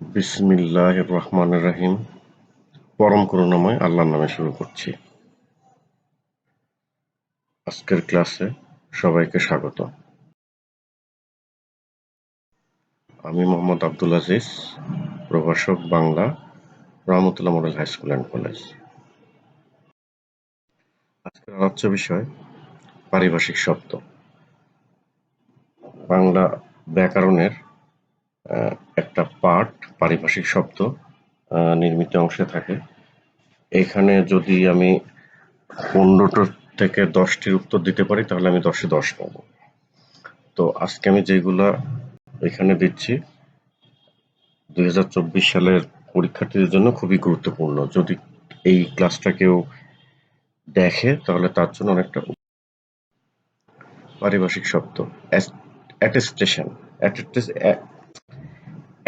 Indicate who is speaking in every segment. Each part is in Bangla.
Speaker 1: বিসমিল্লাহ রহমান রাহিম পরম করুণাময় আল্লাহর নামে শুরু করছি। আজকের ক্লাসে সবাইকে স্বাগত। আমি মোহাম্মদ আব্দুল আজিজ, প্রভাষক Bangla, Rahmatullah model high school and college. আজকের আলোচ্য বিষয়, পারিভাষিক শব্দ। বাংলা ব্যাকরণের একটা পার্ট, পারিভাষিক শব্দ নির্মিত অংশে থাকে। এখানে যদি আমি পনেরোটার থেকে দশটির উত্তর দিতে পারি, তাহলে আমি দশে দশ পাবো। তো আজকে আমি যেগুলা এখানে দিচ্ছি, দুই হাজার চব্বিশ সালের পরীক্ষার্থীদের জন্য খুবই গুরুত্বপূর্ণ। যদি এই ক্লাসটা কেউ দেখে, তাহলে তার জন্য অনেকটা পারিভাষিক শব্দ। অ্যাটেস্টেশন।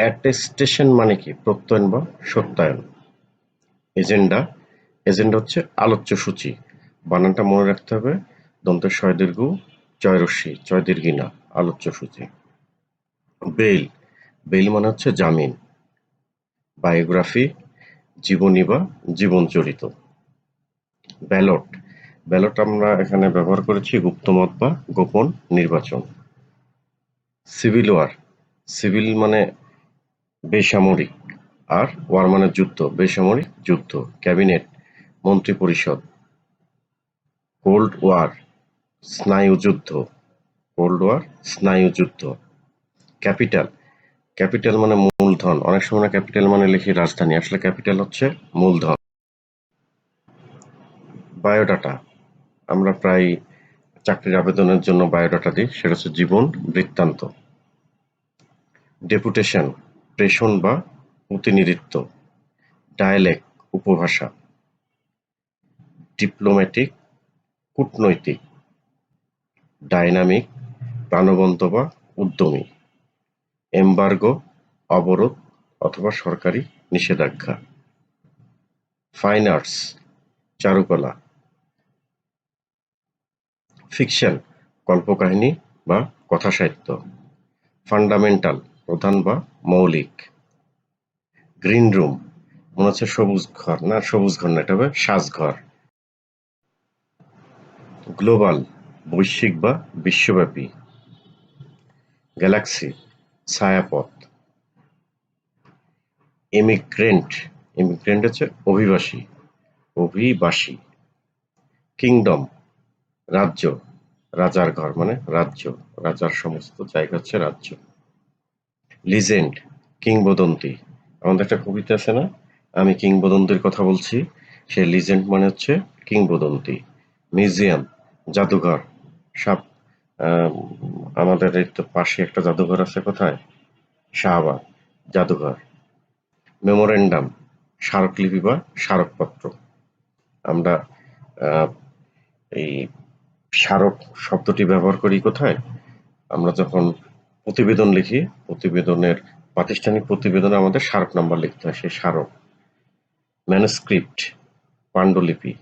Speaker 1: অ্যাটেস্টেশন মানে কি? প্রত্যয়ন বা সত্যায়ন। এজেন্ডা এজেন্ডা হচ্ছে আলোচ্য সূচি। বানানটা মনে রাখতে হবে দন্ত ছয় দীর্ঘ, জয় রশ্মি, জয় দীর্ঘি না আলোচ্য সূচি। বেইল বেইল মানে হচ্ছে জামিন। বায়োগ্রাফি, জীবনী বা জীবন চরিত ব্যালট ব্যালট আমরা এখানে ব্যবহার করেছি গুপ্তমত বা গোপন নির্বাচন। সিভিল ওয়ার, সিভিল মানে বেসামরিক আর ওয়ার মানে যুদ্ধ, বেসামরিক যুদ্ধ, ক্যাবিনেট মন্ত্রী পরিষদ কোল্ড ওয়ার স্নায়ুযুদ্ধ কোল্ড ওয়ার স্নায়ুযুদ্ধ ক্যাপিটাল ক্যাপিটাল মানে মূলধন, অনেক সময় আমরা ক্যাপিটাল মানে লিখি রাজধানী, আসলে ক্যাপিটাল হচ্ছে মূলধন। বায়োডাটা, আমরা প্রায় চাকরির আবেদনের জন্য বায়োডাটা দিই, সেটা হচ্ছে জীবন বৃত্তান্ত। ডেপুটেশন প্রেষণ বা প্রতিনিধিত্ব ডায়ালেক্ট উপভাষা ডিপ্লোম্যাটিক কূটনৈতিক ডাইনামিক প্রাণবন্ত বা উদ্যমী এমবার্গো অবরোধ অথবা সরকারি নিষেধাজ্ঞা ফাইন আর্টস চারুকলা ফিকশন কল্পকাহিনী বা কথাসাহিত্য ফান্ডামেন্টাল প্রধান বা মৌলিক। গ্রিন রুম মনে হচ্ছে সবুজ ঘর। না, সবুজ ঘর না, এটা হবে সাজঘর। গ্লোবাল বৈশ্বিক বা বিশ্বব্যাপী। গ্যালাক্সি ছায়াপথ। এমিগ্রেন্ট এমিগ্রেন্ট হচ্ছে অভিবাসী অভিবাসী। কিংডম রাজ্য, রাজার ঘর মানে রাজ্য। রাজার সমস্ত জায়গা হচ্ছে রাজ্য। লিজেন্ড কিংবদন্তি। আমাদের একটা কবিতা আছে না? আমি কিংবদন্তির কথা বলছি। সে লিজেন্ড মানে হচ্ছে কিংবদন্তি। মিউজিয়াম, জাদুঘর। সব আমাদের এই তো পাশে একটা জাদুঘর আছে কোথায়? শাহবাগ, জাদুঘর। মেমোরেন্ডাম, স্মারকলিপি বা স্মারকপত্র। আমরা এই স্মারক শব্দটি ব্যবহার করি কোথায়? আমরা যখন প্রতিবেদন লিখি, প্রতিবেদনের প্রাতিষ্ঠানিক প্রতিবেদনে আমাদের স্মারক নাম্বার লিখতে হয়, সেই স্মারক। ম্যানুস্ক্রিপ্ট, পাণ্ডুলিপি,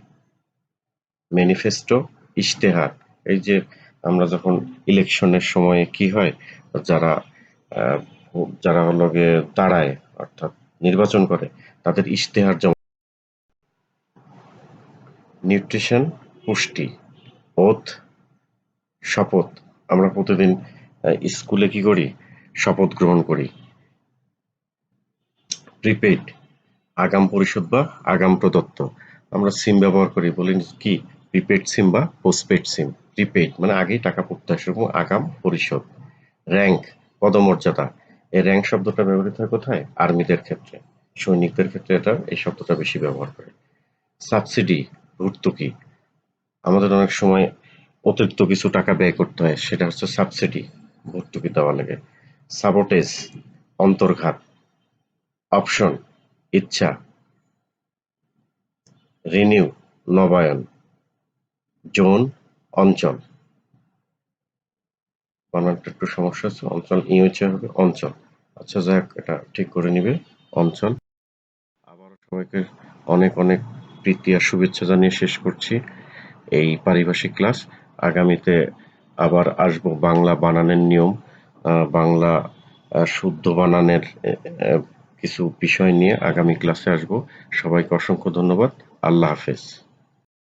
Speaker 1: ম্যানিফেস্টো, ইশতেহার। এই যে আমরা যখন ইলেকশনের সময় কি হয়, যারা যারা হলো দাঁড়ায়, অর্থাৎ নির্বাচন করে, তাদের ইশতেহার জমা নিউট্রিশন, পুষ্টি, ওথ, শপথ। আমরা প্রতিদিন স্কুলে কি করি? শপথ গ্রহণ করি। প্রিপেইড আগাম পরিশোধ বা আগাম প্রদত্ত। আমরা সিম ব্যবহার করি, বলি কি? প্রিপেড সিম বা পোস্টপেড সিম প্রিপেড মানে আগেই টাকা পড়তে হয় সেরকম আগাম পরিশোধ। র্যাঙ্ক পদমর্যাদা। এই র্যাঙ্ক শব্দটা ব্যবহৃত হয় কোথায়? আর্মিদের ক্ষেত্রে। সৈনিকদের ক্ষেত্রে এটা, এই শব্দটা বেশি ব্যবহার করে। সাবসিডি ভর্তুকি। আমাদের অনেক সময় অতিরিক্ত কিছু টাকা ব্যয় করতে হয়, সেটা হচ্ছে সাবসিডি ভর্তুকি দেওয়া লাগে। সাবোটেজ অন্তর্ঘাত অপশন ইচ্ছা রিনিউ নবায়ন, জোন, অঞ্চল। বানানটা একটু সমস্যা আছে অঞ্চল ইউচে হবে অঞ্চল। আচ্ছা যাক এটা ঠিক করে নিবে, অঞ্চল। আবার সবাইকে অনেক অনেক প্রীতি আর শুভেচ্ছা জানিয়ে শেষ করছি এই পারিভাষিক ক্লাস। আগামীতে আবার আসব বাংলা বানানের নিয়ম বাংলা শুদ্ধ বানানের কিছু বিষয় নিয়ে আগামী ক্লাসে আসব। সবাইকে অসংখ্য ধন্যবাদ। আল্লাহ হাফেজ।